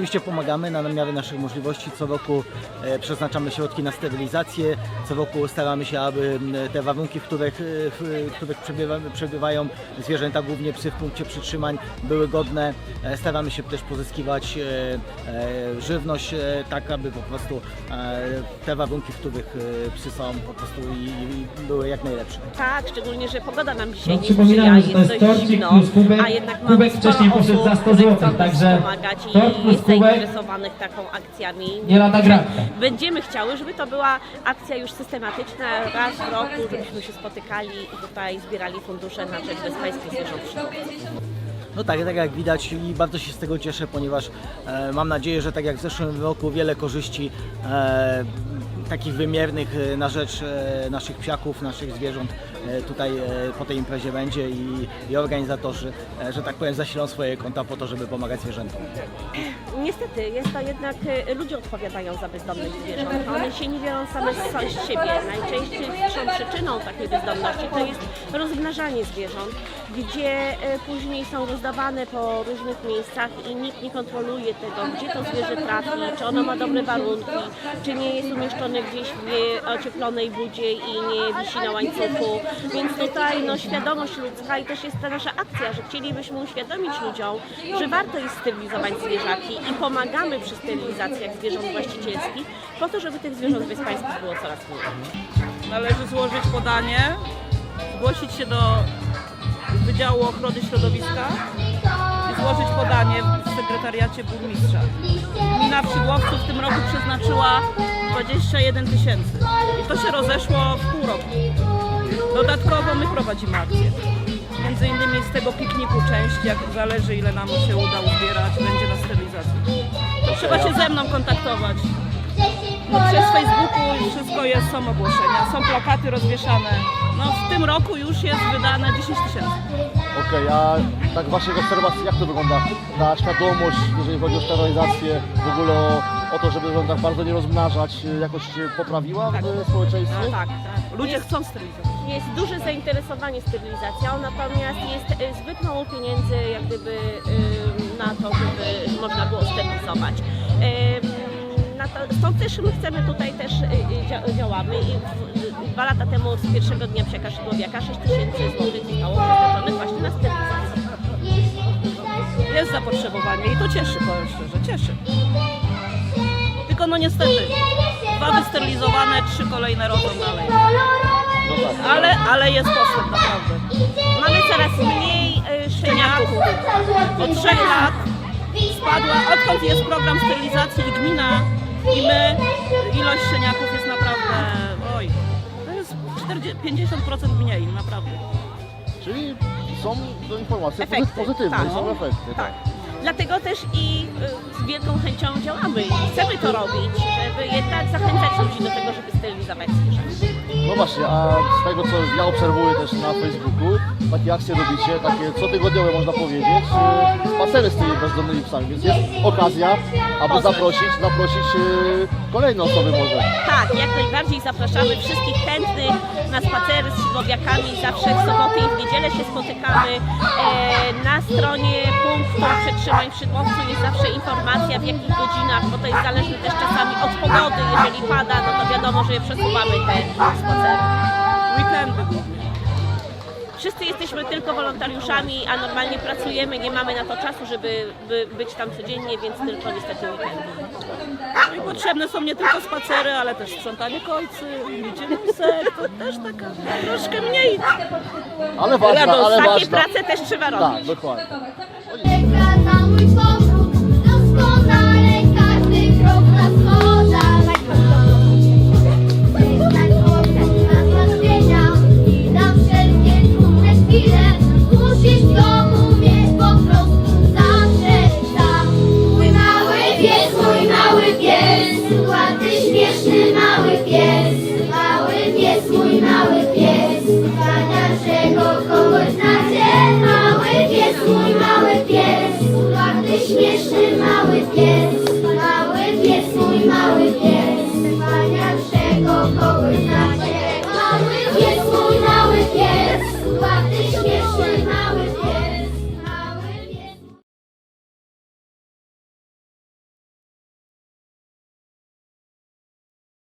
Oczywiście pomagamy na miarę naszych możliwości. Co roku e, przeznaczamy środki na sterylizację. Co roku staramy się, aby te warunki, w których, e, w, których przebywa, przebywają zwierzęta, głównie psy w punkcie przytrzymań, były godne. E, Staramy się też pozyskiwać żywność tak, aby po prostu te warunki, w których psy są po prostu i, i były jak najlepsze. Tak, szczególnie, że pogoda nam dzisiaj No, nie sprzyja, jest dość torcik zimno, plus kubek. a jednak mamy Kubek wcześniej poszedł za 100 które złotych, chcą także pomagać tort i plus jest kubek. Zainteresowanych taką akcjami. Nie lada gratka. Będziemy chciały, żeby to była akcja już systematyczna, raz w roku, żebyśmy się spotykali i tutaj zbierali fundusze na rzecz bezpańskich zwierząt. No tak, tak jak widać i bardzo się z tego cieszę, ponieważ e, mam nadzieję, że tak jak w zeszłym roku wiele korzyści e, takich wymiernych e, na rzecz e, naszych psiaków, naszych zwierząt e, tutaj po tej imprezie będzie i, i organizatorzy, że tak powiem, zasilą swoje konta po to, żeby pomagać zwierzętom. Niestety, jest to jednak, ludzie odpowiadają za bezdomność zwierząt. One się nie biorą same z siebie. Najczęściejszą przyczyną takiej bezdomności to jest rozmnażanie zwierząt, gdzie e, później są rozdawane po różnych miejscach i nikt nie kontroluje tego, gdzie to zwierzę trafi, czy ono ma dobre warunki, czy nie jest umieszczone gdzieś w nieocieplonej budzie i nie wisi na łańcuchu. Więc tutaj no, świadomość ludzka i też jest ta nasza akcja, że chcielibyśmy uświadomić ludziom, że warto jest sterylizować zwierzaki i pomagamy przy sterylizacjach zwierząt właścicielskich po to, żeby tych zwierząt bezpańskich było coraz mniej. Należy złożyć podanie, zgłosić się do Wydziału Ochrony Środowiska i złożyć podanie w sekretariacie burmistrza. Gmina Przygłowców w tym roku przeznaczyła 21 tysięcy i to się rozeszło w pół roku. Dodatkowo my prowadzimy akcję. Między innymi z tego pikniku część, jak zależy ile nam się uda uzbierać, będzie na sterylizacji. To trzeba się ze mną kontaktować. No, przez Facebooku wszystko jest, są ogłoszenia, są plakaty rozwieszane. No w tym roku już jest wydane 10 tysięcy. Okej, a tak w Waszych obserwacji jak to wygląda? Ta świadomość, jeżeli chodzi o sterylizację, w ogóle o, o to, żeby ją tak bardzo nie rozmnażać, jakoś się poprawiła Tak. w społeczeństwie? Tak, tak. Ludzie chcą sterylizować. Jest duże zainteresowanie sterylizacją, natomiast jest e, zbyt mało pieniędzy jak gdyby ym, na to, żeby można było sterylizować. Na to, stąd też my chcemy tutaj też y, y, dzia- działamy i y, dwa lata temu z pierwszego dnia psiaka szydłowiaka 6 tysięcy złotych zostało przeznaczonych właśnie na sterylizację. Jest zapotrzebowanie i to cieszy, powiem szczerze, cieszy. Tylko no niestety, dwa wysterylizowane, trzy kolejne rodzą dalej. Ale, ale jest postęp naprawdę. Mamy coraz mniej y, szczeniaków. Od trzech lat spadła, odkąd jest program sterylizacji i gmina i my, ilość szczeniaków jest naprawdę, oj, to jest 40, 50% mniej, naprawdę. Czyli są to informacje Efekty, pozytywne, tak. są efekty. Tak. Dlatego też i y, z wielką chęcią działamy i chcemy to robić, żeby jednak zachęcać ludzi do tego, żeby sterylizować właśnie, a z tego co ja obserwuję też na Facebooku, takie akcje robicie, takie cotygodniowe można powiedzieć, e, spacery z tymi bezdomnymi psami, więc jest okazja, aby zaprosić, zaprosić e, kolejne osoby może. Tak, jak najbardziej zapraszamy wszystkich chętnych na spacery z szydłowiakami. Zawsze w soboty i w niedzielę się spotykamy. E, na stronie punktu przetrzymań w Szydłowcu jest zawsze informacja w jakich godzinach, bo to jest zależne też czasami od pogody. Jeżeli pada, no to wiadomo, że przesuwamy te spacery. Weekendy głównie. Wszyscy jesteśmy tylko wolontariuszami, a normalnie pracujemy, nie mamy na to czasu, żeby by być tam codziennie, więc tylko niestety weekendy. No i potrzebne są nie tylko spacery, ale też sprzątanie kojcy, mycie misek, to też taka troszkę mniej. Ale ważna, ale Takie ważna. prace też trzeba robić. Tak, dokładnie. Camus